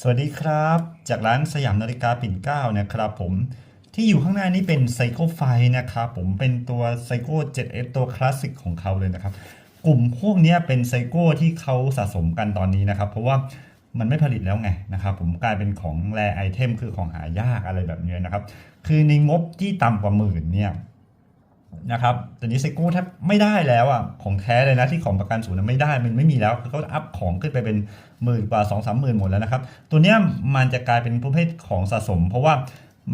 สวัสดีครับ จากร้านสยามนาฬิกาปิ่นเกล้านะครับผมที่อยู่ข้างหน้านี้เป็นไซโคไฟนะครับผมเป็นตัวไซโค 7S ตัวคลาสสิกของเขาเลยนะครับ กลุ่มพวกนี้เป็นไซโคที่เขาสะสมกันตอนนี้นะครับ เพราะว่ามันไม่ผลิตแล้วไงนะครับผมกลายเป็นของแรไอเทมคือของหายากอะไรแบบนี้นะครับ คือในงบที่ต่ำกว่าหมื่นเนี่ย นะครับแต่นี้ไซโก้แทบไม่ได้แล้วอะของแท้เลยนะที่ของประกันศูนย์ไม่ได้มันไม่มีแล้วเขาอัพของขึ้นไปเป็นหมื่นกว่า2องสามหมื่นหมดแล้วนะครับ ตัวเนี้ยมันจะกลายเป็นประเภทของสะสม เพราะว่า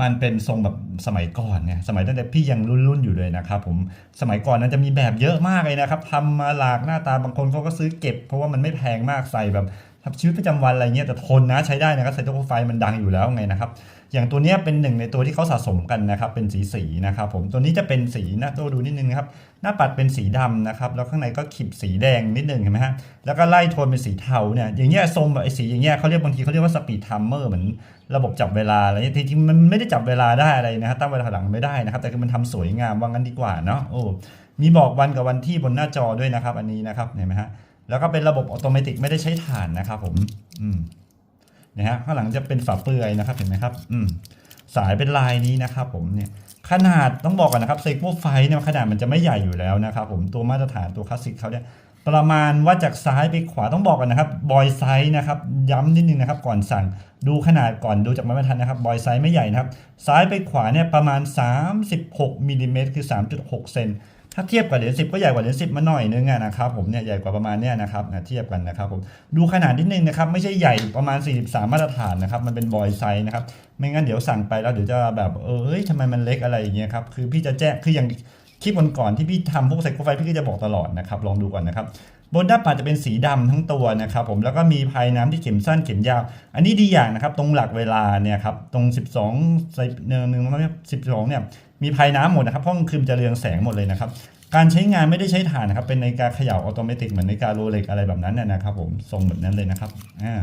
มันเป็นทรงแบบสมัยก่อนเนี่ยสมัยตั้งแต่พี่ยังรุ่นรุ่นอยู่เลยนะครับผมสมัยก่อนนั้นจะมีแบบเยอะมากเลยนะครับทำมาหลากหน้าตาบางคนเขาก็ซื้อเก็บ เพราะว่ามันไม่แพงมากใส่แบบ ทำชีวิตประจำวันอะไรเงี้ยแต่ทนนะใช้ได้นะครับไซโตโคไฟมันดังอยู่แล้วไงนะครับอย่างตัวนี้เป็นหนึ่งในตัวที่เขาสะสมกันนะครับเป็นสีสีนะครับผมตัวนี้จะเป็นสีนะตัวดูนิดนึงครับหน้าปัดเป็นสีดำนะครับแล้วข้างในก็ขีดสีแดงนิดนึงเห็นไหมฮะแล้วก็ไล่โทนเป็นสีเทาเนี่ยอย่างเงี้ยทรงแบบไอ้สีอย่างเงี้ยเขาเรียกบางทีเขาเรียกว่าสปีดทัมเมอร์เหมือนระบบจับเวลาอะไรเงี้ยที่มันไม่ได้จับเวลาได้อะไรนะครับตั้งเวลาหลังไม่ได้นะครับแต่คือมันทำสวยงามว่างั้นดีกว่าเนาะโอ้มีบอกวันกับวันที่บนหน้าจอด้วยนะครับอันนี้นะครับเห็นไหมฮะ แล้วก็เป็นระบบอัตโนมัติไม่ได้ใช้ถ่านนะครับผมอืมนะฮะข้างหลังจะเป็นฝาเปลือยนะครับเห็นไหมครับอืมสายเป็นลายนี้นะครับผมเนี่ยขนาดต้องบอกกันนะครับเซกโ o ไฟเนี่ยขนาดมันจะไม่ใหญ่อยู่แล้วนะครับผมตัวมาตรฐานตัวคลาสสิกเขาเนี่ยประมาณว่าจากซ้ายไปขวาต้องบอกกันนะครับบอยไซส์นะครับย้ำนิดนึงนะครับก่อนสั่งดูขนาดก่อนดูจากมาตรฐานนะครับบอยไซส์ไม่ใหญ่นะครับ ซ้ายไปขวาเนี่ยประมาณ 36มิลลิเมตรคือ 3.6 เซน ถ้าเทียบกับเหรียญสิบก็ใหญ่กว่าเหรียญสิบมาหน่อยนึงอะนะครับผมเนี่ยใหญ่กว่าประมาณเนี้ยนะครับเทียบกันนะครับผมดูขนาดนิดนึงนะครับไม่ใช่ใหญ่ประมาณ 43 มาตรฐานนะครับมันเป็นบอยไซส์นะครับไม่งั้นเดี๋ยวสั่งไปแล้วเดี๋ยวจะแบบเออเฮ้ยทำไมมันเล็กอะไรอย่างเงี้ยครับคือพี่จะแจ้งคืออย่าง คลิปก่อนๆที่พี่ทำพวกไซโคไฟพี่ก็จะบอกตลอดนะครับ ลองดูก่อนนะครับบนด้าปัดจะเป็นสีดำทั้งตัวนะครับผมแล้วก็มีภายน้ำที่เข็มสั้นเข็มยาว อันนี้ดีอย่างนะครับ ตรงหลักเวลาเนี่ยครับตรง 12ไซเนื้อหนึ่งสิบสองเนี่ยมีภายน้ำหมดนะครับเพราะกลางคืนจะเรืองแสงหมดเลยนะครับ การใช้งานไม่ได้ใช้ถ่านนะครับ เป็นในการเขย่าอัตโนมัติเหมือนในการโรเล็กอะไรแบบนั้นนะนะครับ ผมทรงแบบนั้นเลยนะครับอ่า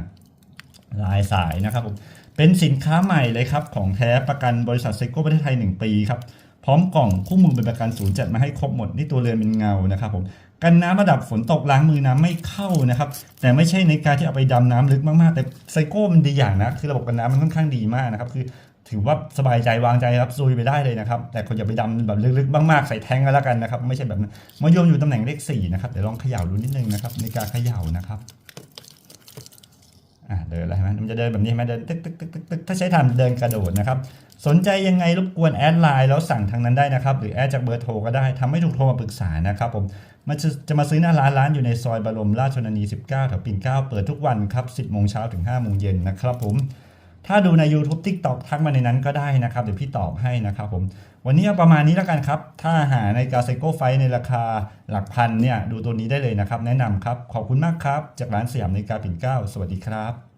ลายสายนะครับผมเป็นสินค้าใหม่เลยครับของแท้ประกันบริษัทเซโก้ประเทศไทย 1 ปีครับ พร้อมกล่องคู่มือเป็นประกันศูนย์จัดมาให้ครบหมดนี่ตัวเรือนเป็นเงานะครับผมกันน้ำระดับฝนตกล้างมือน้ำไม่เข้านะครับ แต่ไม่ใช่ในการที่เอาไปดำน้ำลึกมากๆ แต่ไซโก้มันดีอย่างนะคือระบบกันน้ำมันค่อนข้างดีมากนะครับคือถือว่าสบายใจวางใจรับซุยไปได้เลยนะครับ แต่คนอย่าไปดำแบบลึกๆมากๆใส่แทงกันแล้วกันนะครับ ไม่ใช่แบบนั้นมะยมอยู่ตำแหน่งเลขสี่นะครับเดี๋ยวลองเขย่าดูนิดนึงนะครับในการเขย่านะครับอะเดินแล้วใช่ไหมมันจะเดินแบบนี้ใช่ไหมเดินตึกตึกตึกตึกตึกถ้าใช้ทำเดินกระโดดนะครับ สนใจยังไงรบกวนแอดไลน์แล้วสั่งทางนั้นได้นะครับ หรือแอดจากเบอร์โทรก็ได้ทำให้ถูกโทรมาปรึกษานะครับผมมันจะจะมาซื้อหน้าร้านร้านอยู่ในซอยบรมราชชนนี 19แถวปิ่นเกล้าเปิดทุกวันครับ 10โมงเช้าถึง5โมงเย็นนะครับผมถ้าดูใน YouTube TikTok ทักมาในนั้นก็ได้นะครับ เดี๋ยวพี่ตอบให้นะครับผม วันนี้ประมาณนี้แล้วกันครับ ถ้าหาในกาไซโกไฟในราคาหลักพันเนี่ย ดูตัวนี้ได้เลยนะครับ แนะนำครับ ขอบคุณมากครับ จากร้านสยามในกาปิ่นเก้า สวัสดีครับ